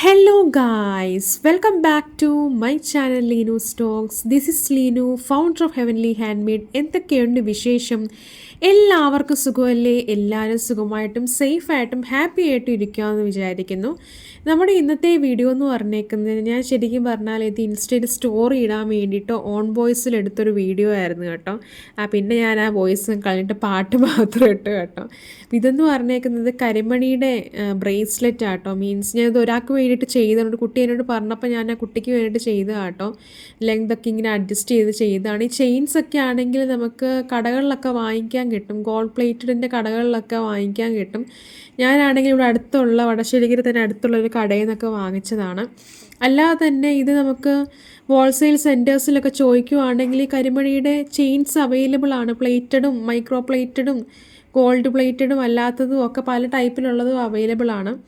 Hello guys welcome back to my channel Leenu Stokes this is Leenu founder of Heavenly Handmade എന്തൊക്കെയുണ്ട് വിശേഷം? എല്ലാവർക്കും സുഖമല്ലേ? എല്ലാവരും സുഖമായിട്ടും സേഫായിട്ടും happy ആയിട്ടും ഇരിക്കുകയെന്ന് വിചാരിക്കുന്നു. നമ്മുടെ ഇന്നത്തെ വീഡിയോ എന്ന് പറഞ്ഞേക്കുന്നത് ഞാൻ ശരിക്കും പറഞ്ഞാൽ ഇത് ഇൻസ്റ്റയിൽ സ്റ്റോറി ഇടാൻ വേണ്ടിയിട്ട് ഓൺ വോയിസിൽ എടുത്തൊരു വീഡിയോ ആയിരുന്നു കേട്ടോ. ആ പിന്നെ ഞാൻ ആ വോയിസ് കളഞ്ഞിട്ട് പാട്ട് മാത്രം ഇട്ട് കേട്ടോ. ഇതെന്ന് പറഞ്ഞേക്കുന്നത് കരിമണിയുടെ ബ്രേസ്ലെറ്റ് ആട്ടോ. മീൻസ് ഞാൻ ഇത് ഒരാൾക്ക് വേണ്ടിയിട്ട് ചെയ്തതുകൊണ്ട് കുട്ടി എന്നോട് പറഞ്ഞപ്പോൾ ഞാൻ ആ കുട്ടിക്ക് വേണ്ടിയിട്ട് ചെയ്ത് കേട്ടോ. ലെങ്ത് ഒക്കെ ഇങ്ങനെ അഡ്ജസ്റ്റ് ചെയ്ത് ചെയ്തതാണ്. ഈ ചെയിൻസ് ഒക്കെ ആണെങ്കിൽ നമുക്ക് കടകളിലൊക്കെ വാങ്ങിക്കാൻ കിട്ടും. ഗോൾഡ് പ്ലേറ്റഡിന്റെ കടകളിലൊക്കെ വാങ്ങിക്കാൻ കിട്ടും. ഞാനാണെങ്കിൽ ഇവിടെ അടുത്തുള്ള വടശ്ശേരിക്കര തന്നെ അടുത്തുള്ള ഒരു കടയിൽ നിന്നൊക്കെ വാങ്ങിച്ചതാണ്. അല്ലാതെ തന്നെ ഇത് നമുക്ക് ഹോൾസെയിൽ സെന്റേഴ്സിലൊക്കെ ചോദിക്കുവാണെങ്കിൽ ഈ കരിമണിയുടെ ചെയിൻസ് അവൈലബിൾ ആണ്. പ്ലേറ്റഡും മൈക്രോ പ്ലേറ്റഡും ഗോൾഡ് പ്ലേറ്റഡും അല്ലാത്തതും ഒക്കെ പല ടൈപ്പിലുള്ളതും അവൈലബിൾ ആണ്.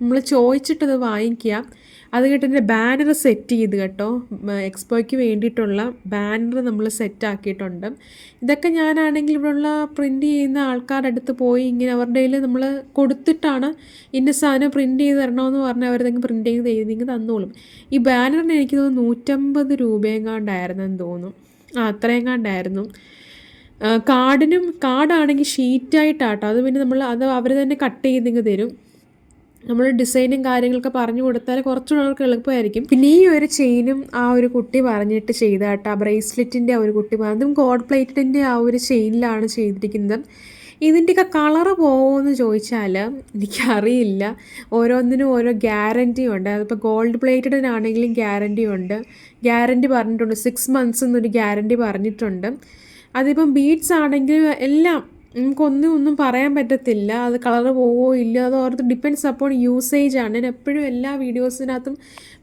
നമ്മൾ ചോദിച്ചിട്ടത് വാങ്ങിക്കുക. അത് കേട്ടതിന്റെ ബാനർ സെറ്റ് ചെയ്ത് കേട്ടോ. എക്സ്പോയ്ക്ക് വേണ്ടിയിട്ടുള്ള ബാനർ നമ്മൾ സെറ്റ് ആക്കിയിട്ടുണ്ട്. ഇതൊക്കെ ഞാനാണെങ്കിൽ ഇവിടെയുള്ള പ്രിന്റ് ചെയ്യുന്ന ആൾക്കാരുടെ അടുത്ത് പോയി ഇങ്ങനെ അവരുടെ കയ്യിൽ നമ്മൾ കൊടുത്തിട്ടാണ് ഇന്ന സാധനം പ്രിന്റ് ചെയ്ത് തരണമെന്ന് പറഞ്ഞാൽ അവരതെങ്കിൽ പ്രിന്റ് ചെയ്ത് എഴുതി തന്നോളും. ഈ ബാനറിന് എനിക്ക് തോന്നുന്നു നൂറ്റമ്പത് രൂപയെങ്ങാണ്ടായിരുന്നെന്ന് തോന്നുന്നു. ആ അത്രയെങ്ങാണ്ടായിരുന്നു. കാർഡിനും കാർഡാണെങ്കിൽ ഷീറ്റായിട്ടാട്ടോ അത് പിന്നെ നമ്മൾ അത് അവർ തന്നെ കട്ട് ചെയ്തിങ്ങ് തരും. നമ്മൾ ഡിസൈനും കാര്യങ്ങളൊക്കെ പറഞ്ഞു കൊടുത്താൽ കുറച്ചുകൂടെ അവർക്ക് എളുപ്പമായിരിക്കും. പിന്നെ ഈ ഒരു ചെയിനും ആ ഒരു കുട്ടി പറഞ്ഞിട്ട് ചെയ്ത കേട്ടോ ബ്രേസ്ലെറ്റിന്റെ ആ ഒരു കുട്ടി അതും ഗോഡ് പ്ലേറ്റിന്റെ ആ ഒരു ചെയിനിലാണ് ചെയ്തിരിക്കുന്നത്. ഇതിന്റെയൊക്കെ കളറ് പോകുമെന്ന് ചോദിച്ചാൽ എനിക്കറിയില്ല. ഓരോന്നിനും ഓരോ ഗ്യാരന്റി ഉണ്ട്. അതിപ്പോൾ ഗോൾഡ് പ്ലേറ്റഡിനാണെങ്കിലും ഗ്യാരന്റി ഉണ്ട്. ഗ്യാരന്റി പറഞ്ഞിട്ടുണ്ട്. സിക്സ് മന്ത്സ് എന്നൊരു ഗ്യാരന്റി പറഞ്ഞിട്ടുണ്ട്. അതിപ്പം ബീഡ്സ് ആണെങ്കിൽ എല്ലാം നമുക്കൊന്നും ഒന്നും പറയാൻ പറ്റത്തില്ല. അത് കളർ പോവോ ഇല്ല അത് ഓർത്ത് ഡിപ്പെൻഡ്സ് അപ്പോൾ യൂസേജ് ആണ്. ഞാൻ എപ്പോഴും എല്ലാ വീഡിയോസിനകത്തും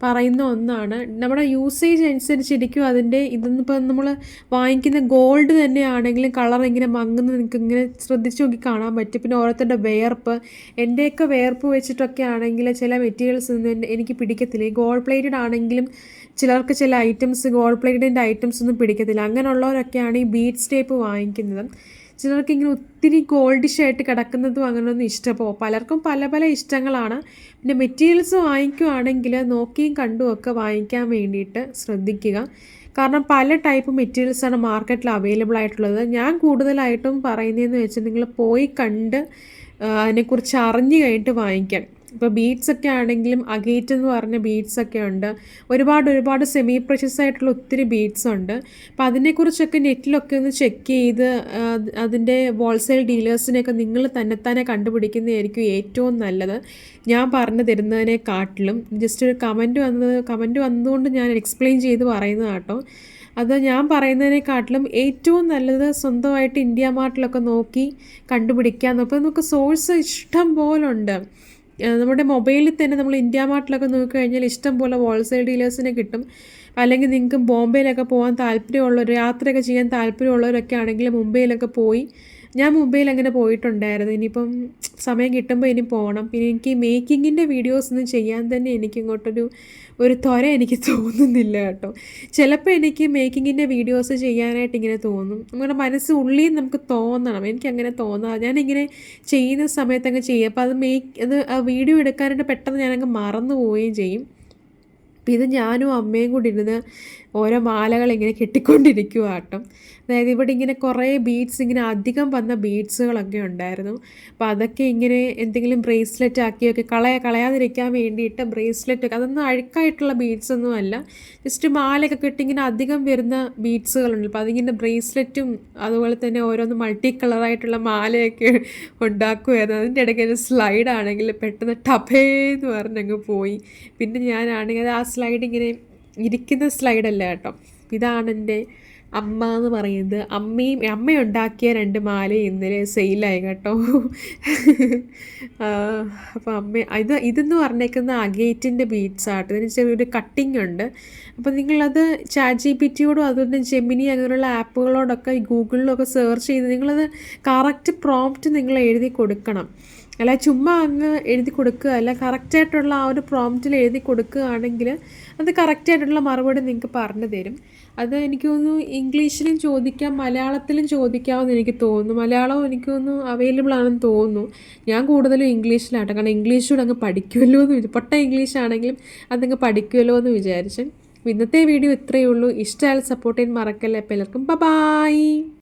പറയുന്ന ഒന്നാണ്. നമ്മുടെ യൂസേജ് അനുസരിച്ചിരിക്കും അതിന്റെ ഇതൊന്നിപ്പോൾ നമ്മൾ വാങ്ങിക്കുന്ന ഗോൾഡ് തന്നെ ആണെങ്കിലും കളർ ഇങ്ങനെ മങ്ങുന്നത് നിങ്ങൾക്ക് ഇങ്ങനെ ശ്രദ്ധിച്ച് നോക്കി കാണാൻ പറ്റും. പിന്നെ ഓരോരുത്തരുടെ വേർപ്പ് എന്റെയൊക്കെ വേർപ്പ് വെച്ചിട്ടൊക്കെ ആണെങ്കിൽ ചില മെറ്റീരിയൽസ് ഒന്നും എനിക്ക് പിടിക്കത്തില്ല. ഈ ഗോൾഡ് പ്ലേറ്റഡ് ആണെങ്കിലും ചിലർക്ക് ചില ഐറ്റംസ് ഗോൾഡ് പ്ലേറ്റഡിന്റെ ഐറ്റംസ് ഒന്നും പിടിക്കത്തില്ല. അങ്ങനെയുള്ളവരൊക്കെയാണ് ഈ ബീഡ്സ് ടേപ്പ് വാങ്ങിക്കുന്നത്. ചിലർക്ക് ഇങ്ങനെ ഒത്തിരി ഗോൾഡിഷ് ആയിട്ട് കിടക്കുന്നതും അങ്ങനെയൊന്നും ഇഷ്ടമോ പലർക്കും പല പല ഇഷ്ടങ്ങളാണ്. പിന്നെ മെറ്റീരിയൽസ് വാങ്ങിക്കുവാണെങ്കിൽ നോക്കിയും കണ്ടും ഒക്കെ വാങ്ങിക്കാൻ വേണ്ടിയിട്ട് ശ്രദ്ധിക്കുക. കാരണം പല ടൈപ്പ് മെറ്റീരിയൽസാണ് മാർക്കറ്റിൽ അവൈലബിൾ ആയിട്ടുള്ളത്. ഞാൻ കൂടുതലായിട്ടും പറയുന്നതെന്ന് വെച്ചാൽ നിങ്ങൾ പോയി കണ്ട് അതിനെക്കുറിച്ച് അറിഞ്ഞു കഴിഞ്ഞിട്ട് വാങ്ങിക്കാൻ. ഇപ്പോൾ ബീഡ്സ് ഒക്കെ ആണെങ്കിലും അഗേറ്റ് എന്ന് പറഞ്ഞ ബീഡ്സ് ഒക്കെ ഉണ്ട്. ഒരുപാട് ഒരുപാട് സെമി പ്രഷ്യസ് ആയിട്ടുള്ള ഒത്തിരി ബീഡ്സ് ഉണ്ട്. അപ്പോൾ അതിനെക്കുറിച്ചൊക്കെ നെറ്റിലൊക്കെ ഒന്ന് ചെക്ക് ചെയ്ത് അതിന്റെ ഹോൾസെയിൽ ഡീലേഴ്സിനെയൊക്കെ നിങ്ങൾ തന്നെത്താനെ കണ്ടുപിടിക്കുന്നതായിരിക്കും ഏറ്റവും നല്ലത്. ഞാൻ പറഞ്ഞു തരുന്നതിനെക്കാട്ടിലും ജസ്റ്റ് ഒരു കമന്റ് വന്നത് കമന്റ് വന്നതുകൊണ്ട് ഞാൻ എക്സ്പ്ലെയിൻ ചെയ്ത് പറയുന്നത് കേട്ടോ. അത് ഞാൻ പറയുന്നതിനെക്കാട്ടിലും ഏറ്റവും നല്ലത് സ്വന്തമായിട്ട് ഇന്ത്യ മാർട്ടിലൊക്കെ നോക്കി കണ്ടുപിടിക്കാൻ അപ്പോൾ നമുക്ക് സോഴ്സ് ഇഷ്ടം പോലുണ്ട് നമ്മുടെ മൊബൈലിൽ തന്നെ നമ്മൾ ഇന്ത്യ മാർട്ടിലൊക്കെ നോക്കിക്കഴിഞ്ഞാൽ ഇഷ്ടം പോലെ ഹോൾസെയിൽ ഡീലേഴ്സിനെ കിട്ടും. അല്ലെങ്കിൽ നിങ്ങൾക്ക് ബോംബെയിലൊക്കെ പോകാൻ താല്പര്യമുള്ളവർ യാത്രയൊക്കെ ചെയ്യാൻ താല്പര്യമുള്ളവരൊക്കെ ആണെങ്കിൽ മുംബൈയിലൊക്കെ പോയി. ഞാൻ മുംബൈയിൽ അങ്ങനെ പോയിട്ടുണ്ടായിരുന്നു. ഇനിയിപ്പം സമയം കിട്ടുമ്പോൾ ഇനി പോകണം പിന്നെ എനിക്ക് മേക്കിങ്ങിന്റെ വീഡിയോസ് ഒന്നും ചെയ്യാൻ തന്നെ എനിക്ക് ഇങ്ങോട്ടൊരു ഒരു ത്വര എനിക്ക് തോന്നുന്നില്ല കേട്ടോ. ചിലപ്പോൾ എനിക്ക് മേക്കിങ്ങിന്റെ വീഡിയോസ് ചെയ്യാനായിട്ട് ഇങ്ങനെ തോന്നും. നമ്മുടെ മനസ്സ് ഉള്ളിൽ നമുക്ക് തോന്നണം. എനിക്ക് എനിക്കങ്ങനെ തോന്നാം ഞാനിങ്ങനെ ചെയ്യുന്ന സമയത്തങ്ങ് ചെയ്യും. അപ്പോൾ അത് മേക്ക് അത് വീഡിയോ എടുക്കാനായിട്ട് പെട്ടെന്ന് ഞാനങ്ങ് മറന്നു പോവുകയും ചെയ്യും. അപ്പം ഇത് ഞാനും അമ്മയും കൂടി ഇരുന്ന് ഓരോ മാലകൾ ഇങ്ങനെ കെട്ടിക്കൊണ്ടിരിക്കുക കേട്ടോ അതായത് ഇവിടെ ഇങ്ങനെ കുറേ ബീഡ്സ് ഇങ്ങനെ അധികം വന്ന ബീഡ്സുകളൊക്കെ ഉണ്ടായിരുന്നു. അപ്പോൾ അതൊക്കെ ഇങ്ങനെ എന്തെങ്കിലും ബ്രേസ്ലെറ്റ് ആക്കിയൊക്കെ കളയ കളയാതിരിക്കാൻ വേണ്ടിയിട്ട് ബ്രേസ്ലെറ്റ് അതൊന്നും അഴുക്കായിട്ടുള്ള ബീഡ്സ് ഒന്നും അല്ല. ജസ്റ്റ് മാലയൊക്കെ കെട്ടി ഇങ്ങനെ അധികം വരുന്ന ബീഡ്സുകളുണ്ട് അപ്പോൾ അതിങ്ങനെ ബ്രേസ്ലെറ്റും അതുപോലെ തന്നെ ഓരോന്ന് മൾട്ടി കളറായിട്ടുള്ള മാലയൊക്കെ ഉണ്ടാക്കുമായിരുന്നു അതിന്റെ ഇടയ്ക്ക് സ്ലൈഡ് ആണെങ്കിൽ പെട്ടെന്ന് എന്ന് പറഞ്ഞങ്ങ് പോയി. പിന്നെ ഞാനാണെങ്കിൽ ആ സ്ലൈഡ് ഇങ്ങനെ ഇരിക്കുന്ന സ്ലൈഡല്ല കേട്ടോ. ഇതാണ് എന്റെ അമ്മ എന്ന് പറയുന്നത്. അമ്മയും അമ്മയുണ്ടാക്കിയ രണ്ട് മാല ഇന്നലെ സെയിലായി കേട്ടോ. അപ്പോൾ അമ്മ ഇത് ഇതെന്ന് പറഞ്ഞേക്കുന്ന അഗേറ്റിന്റെ ബീറ്റ്സ് ആട്ടോ ഇതിന് ചെറിയൊരു കട്ടിംഗ് ഉണ്ട്. അപ്പോൾ നിങ്ങളത് ചാറ്റ് ജി പി ടിയോടും അതുപോലെ ജെമിനി അങ്ങനെയുള്ള ആപ്പുകളോടൊക്കെ ഗൂഗിളിലൊക്കെ സെർച്ച് ചെയ്ത് നിങ്ങളത് കറക്റ്റ് പ്രോംപ്റ്റ് നിങ്ങൾ എഴുതി കൊടുക്കണം. അല്ല ചുമ്മാ അങ്ങ് എഴുതി കൊടുക്കുക. അല്ല കറക്റ്റായിട്ടുള്ള ആ ഒരു പ്രോംപ്റ്റിൽ എഴുതി കൊടുക്കുകയാണെങ്കിൽ അത് കറക്റ്റായിട്ടുള്ള മറുപടി നിങ്ങൾക്ക് പറഞ്ഞു തരും. അത് എനിക്ക് തോന്നുന്നു ഇംഗ്ലീഷിലും ചോദിക്കാം മലയാളത്തിലും ചോദിക്കാമെന്ന് എനിക്ക് തോന്നുന്നു. മലയാളം എനിക്ക് തോന്നുന്നു അവൈലബിൾ ആണെന്ന് തോന്നുന്നു. ഞാൻ കൂടുതലും ഇംഗ്ലീഷിലാട്ടെ. കാരണം ഇംഗ്ലീഷിലൂടെ അങ്ങ് പഠിക്കുമല്ലോ എന്ന് പൊട്ട ഇംഗ്ലീഷ് ആണെങ്കിലും അതങ്ങ് പഠിക്കുമല്ലോ എന്ന് വിചാരിച്ചു. ഇന്നത്തെ വീഡിയോ ഇത്രയേ ഉള്ളൂ. ഇഷ്ടമായാൽ സപ്പോർട്ട് ചെയ്യാൻ മറക്കല്ലേ. അപ്പോൾ എല്ലാവർക്കും ബൈ